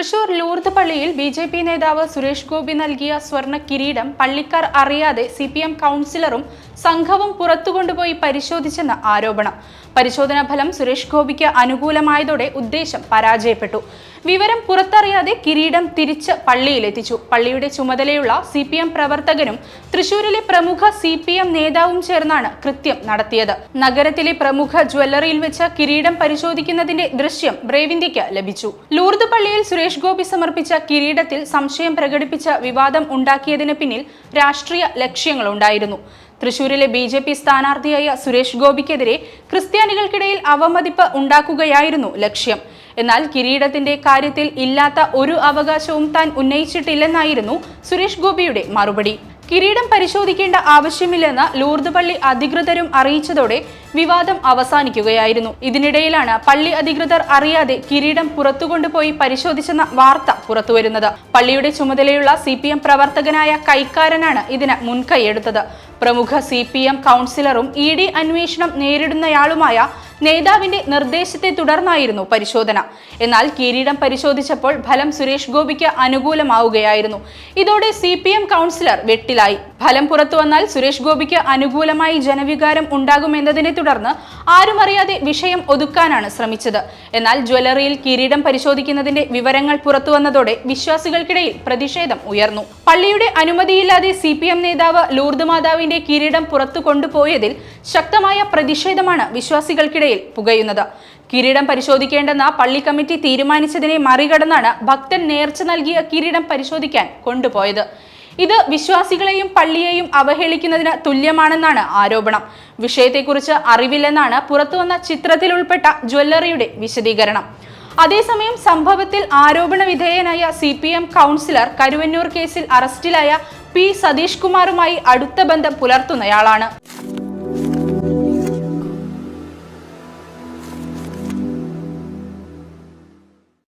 Thrissur Lourdes പള്ളിയിൽ B J P നേതാവ് സുരേഷ് ഗോപി നൽകിയ സ്വർണ കിരീടം പള്ളിക്കാർ അറിയാതെ സി പി എം കൗൺസിലറും സംഘവും പുറത്തുകൊണ്ടുപോയി പരിശോധിച്ചെന്ന ആരോപണം. പരിശോധനാ ഫലം സുരേഷ് ഗോപിക്ക് അനുകൂലമായതോടെ ഉദ്ദേശം പരാജയപ്പെട്ടു. വിവരം പുറത്തറിയാതെ കിരീടം തിരിച്ച് പള്ളിയിലെത്തിച്ചു. പള്ളിയുടെ ചുമതലയുള്ള സി പി എം പ്രവർത്തകനും തൃശൂരിലെ പ്രമുഖ സി പി എം നേതാവും ചേർന്നാണ് കൃത്യം നടത്തിയത്. നഗരത്തിലെ പ്രമുഖ ജ്വല്ലറിയിൽ വെച്ച് കിരീടം പരിശോധിക്കുന്നതിന്റെ ദൃശ്യം ബ്രേവിന്ത്യക്ക് ലഭിച്ചു. ലൂർദ് പള്ളിയിൽ സുരേഷ് ഗോപി സമർപ്പിച്ച കിരീടത്തിൽ സംശയം പ്രകടിപ്പിച്ച വിവാദം ഉണ്ടാക്കിയതിന് പിന്നിൽ രാഷ്ട്രീയ ലക്ഷ്യങ്ങളുണ്ടായിരുന്നു. തൃശൂരിലെ ബി ജെ പി സ്ഥാനാർത്ഥിയായ സുരേഷ് ഗോപിക്കെതിരെ ക്രിസ്ത്യാനികൾക്കിടയിൽ അവമതിപ്പ് ഉണ്ടാക്കുകയായിരുന്നു ലക്ഷ്യം. എന്നാൽ കിരീടത്തിന്റെ കാര്യത്തിൽ ഇല്ലാത്ത ഒരു അവകാശവും താൻ ഉന്നയിച്ചിട്ടില്ലെന്നായിരുന്നു സുരേഷ് ഗോപിയുടെ മറുപടി. കിരീടം പരിശോധിക്കേണ്ട ആവശ്യമില്ലെന്ന് ലൂർദ് പള്ളി അധികൃതരും അറിയിച്ചതോടെ വിവാദം അവസാനിക്കുകയായിരുന്നു. ഇതിനിടയിലാണ് പള്ളി അധികൃതർ അറിയാതെ കിരീടം പുറത്തുകൊണ്ടുപോയി പരിശോധിച്ചെന്ന വാർത്ത പുറത്തുവരുന്നത്. പള്ളിയുടെ ചുമതലയുള്ള സി പി എം പ്രവർത്തകനായ കൈക്കാരനാണ് ഇതിന് മുൻകൈയെടുത്തത്. പ്രമുഖ സി പി എം കൗൺസിലറും ഇ ഡി അന്വേഷണം നേരിടുന്നയാളുമായ നേതാവിന്റെ നിർദ്ദേശത്തെ തുടർന്നായിരുന്നു പരിശോധന. എന്നാൽ കിരീടം പരിശോധിച്ചപ്പോൾ ഫലം സുരേഷ് ഗോപിക്ക് അനുകൂലമാവുകയായിരുന്നു. ഇതോടെ സി പി എം കൗൺസിലർ വെട്ടിലായി. ഫലം പുറത്തു വന്നാൽ സുരേഷ് ഗോപിക്ക് അനുകൂലമായി ജനവികാരം ഉണ്ടാകുമെന്നതിനെ തുടർന്ന് ആരുമറിയാതെ വിഷയം ഒതുക്കാനാണ് ശ്രമിച്ചത്. എന്നാൽ ജ്വല്ലറിയിൽ കിരീടം പരിശോധിക്കുന്നതിന്റെ വിവരങ്ങൾ പുറത്തു വന്നതോടെ വിശ്വാസികൾക്കിടയിൽ പ്രതിഷേധം ഉയർന്നു. പള്ളിയുടെ അനുമതിയില്ലാതെ സി പി എം നേതാവ് ലൂർദ് മാതാവിന്റെ കിരീടം പുറത്തു കൊണ്ടുപോയതിൽ ശക്തമായ പ്രതിഷേധമാണ് വിശ്വാസികൾക്കിടയിൽ പുകയുന്നത്. കിരീടം പരിശോധിക്കേണ്ടെന്ന പള്ളി കമ്മിറ്റി തീരുമാനിച്ചതിനെ മറികടന്നാണ് ഭക്തൻ നേർച്ച നൽകിയ കിരീടം പരിശോധിക്കാൻ കൊണ്ടുപോയത്. ഇത് വിശ്വാസികളെയും പള്ളിയെയും അവഹേളിക്കുന്നതിന് തുല്യമാണെന്നാണ് ആരോപണം. വിഷയത്തെക്കുറിച്ച് അറിവില്ലെന്നാണ് പുറത്തുവന്ന ചിത്രത്തിൽ ഉൾപ്പെട്ട ജ്വല്ലറിയുടെ വിശദീകരണം. അതേസമയം സംഭവത്തിൽ ആരോപണ വിധേയനായ C P M councillor Karuvannur കേസിൽ അറസ്റ്റിലായ പി സതീഷ് കുമാറുമായി അടുത്ത ബന്ധം പുലർത്തുന്നയാളാണ്.